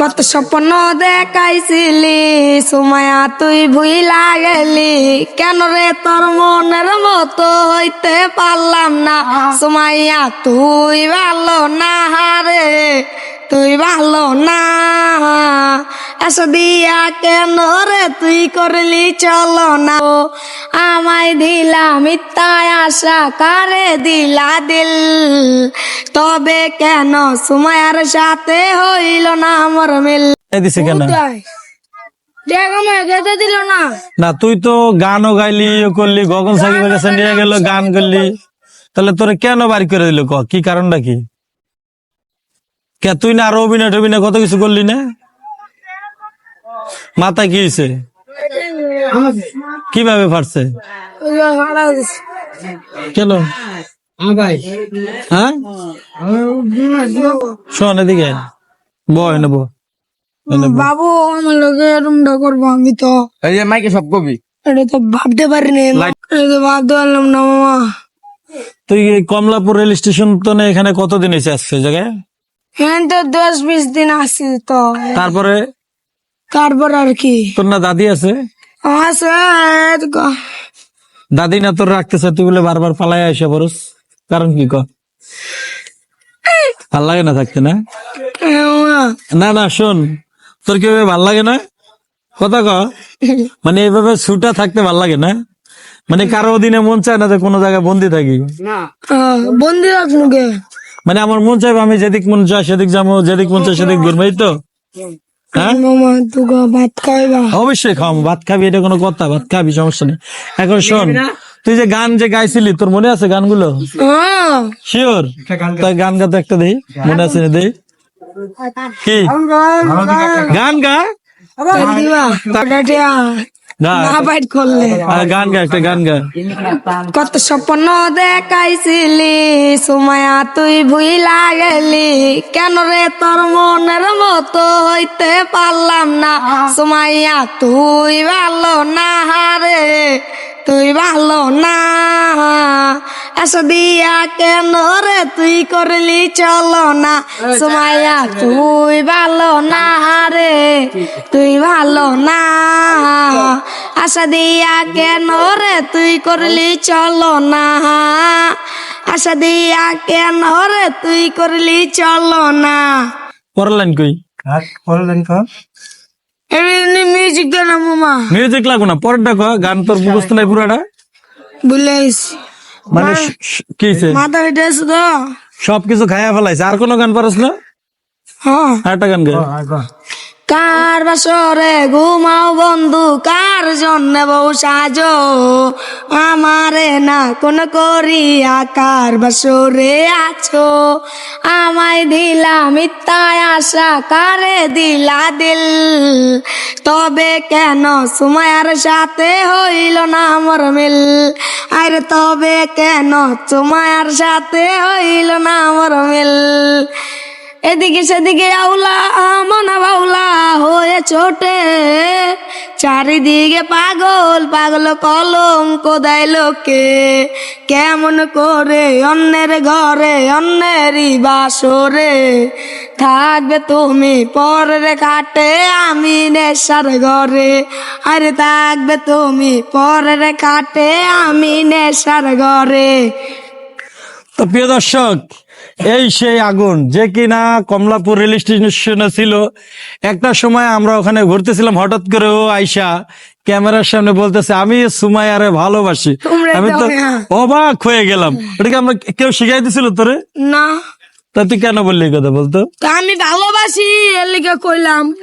কত স্বপ্ন দেখাইছিলি সুমায়া তুই ভুইলা গেলি। কেন রে তোর মনের মতো হইতে পারলাম না? সুমাইয়া, তুই ভালো না রে, তুই ভালো না। দিয়া কেন রে তুই করলি? চলো না ও। আমায় দিলা মিথ্যায় আশা কারে দিলা দিল? তবে কেন সুমায়ার সাথে হইল না আমার মিল? দিছে কেন? না। তুই তো গানও গাইলি ইয়ে করলি গগন সাকিবের কাছে নিয়ে গেল গান করলি। তাহলে তোরে কেন বাড়ি করে দিল ক? কি কারণটা কি? কে তুই না আরও অভিনয় টভিনয় কত কিছু করলি না? মাথায় কি হয়েছে? কীভাবে ফাটছে? কেন হ্যাঁ? শোন এদিকে বয় নেব বাবু আমার লোকে এরমটা করব আমি তো। এই যে মাইকে সব কবি। এটা তো ভাবতে পারিনি। এটা তো ভাবতে পারলাম না মামা। তুই এই কমলাপুর রেল স্টেশন তো না এখানে কতদিন এসে আসছে জায়গায়? হ্যাঁ তো দশ বিশ দিন আসছি তো। তারপরে তারপর আর কি? তোর না দাদি আছে? আছে দাদি না তোর রাখতেছে তুই বলে বারবার পালাই আসে বরস কারণ কি ক? ভালো লাগে না থাকতে না? না না শোন তোর কি ভাবে ভালো লাগে না? কথা ক মানে এইভাবে ছুটা থাকতে ভালো লাগে না? মানে কারও দিনে মন চায় না যে কোনো জায়গায় বন্দি থাকি। বন্দি রাখনুকে মানে আমার মন চাইবে আমি যেদিক মন চায় সেদিক যাব যেদিক মন চায় সেদিক ঘুরবো এই তো হ্যাঁ? অবশ্যই খাওয়াবো ভাত খাবি এটা কোনো কথা ভাত খাবি সমস্যা নেই। এখন শোন তুই যে গান যে গাইছিলি তোর মনে আছে গানগুলো? হ্যাঁ। শিওর তাই গান গাতে একটা দেই মনে আছে না দেই? কি? গান গা দিবা টাকা গা না বাইট করলে। গান গা একটা গান গা কত স্বপ্ন দেখাইছিলি সুমায়া তুই ভুইলা গেলি। কেন রে তোর মনের মতো হইতে পারলাম না? সুমাইয়া তুই ভালো না রে। তুই ভালো না। আশা দিয়া কেন রে তুই করলি চলো না। সুমাইয়া তুই ভালো না রে তুই ভালো না। আশা দিয়া কেন রে তুই করলি চলো না। আশা দিয়া কেন রে তুই করলি চলো না। পরের লাইন কই? এমনি মিউজিক দে না মামা। মিউজিক লাগো না পরে ক গান তোর মুখস্থ নাই পুরাটা। আইছি। মানে কি মাথা হেঁটে আছে তো সবকিছু খাইয়া ফেলাইছে আর কোনো গান পারস না? হ্যাঁ। একটা গান গে কার বাসরে ঘুমাও বন্ধু? কার জন্য বউ সাজো? আমারে না কোন করিয়া কার বাসরে আছো? আমায় দিলা মিথ্যায় আশা, কারে দিলা দিল? তবে কেন সুমায়ার সাথে হইল না আমার মিল? আর তবে কেন সুমায়ার সাথে হইল না আমার মিল? এদিকে সেদিকে আউলা, মনা বাউলা হয়ে ছোটে। চারিদিকে পাগল পাগল কলঙ্ক দেয় লোকে। কেমন করে অন্যের ঘরে, অন্যেরই বাসরে। থাকবে তুমি পরের কাটে আমি নেশার ঘরে। আরে থাকবে তুমি পরের কাটে আমি নেশার ঘরে। তো প্রিয় দর্শক এই সেই আগুন যে কিনা কমলাপুর রেল স্টেশনে ছিল। একটা সময় আমরা ওখানে ঘুরতেছিলাম হঠাৎ করে ও আইসা ক্যামেরার সামনে বলতেছে আমি সুমাই আরে ভালোবাসি আমি তো। অবাক হয়ে গেলাম। ওটাকে আমরা কেউ শিখাই দিছিল তোরে? না। তা তুই কেন বললি কথা বলতো? আমি ভালোবাসি এর লিগে কইলাম।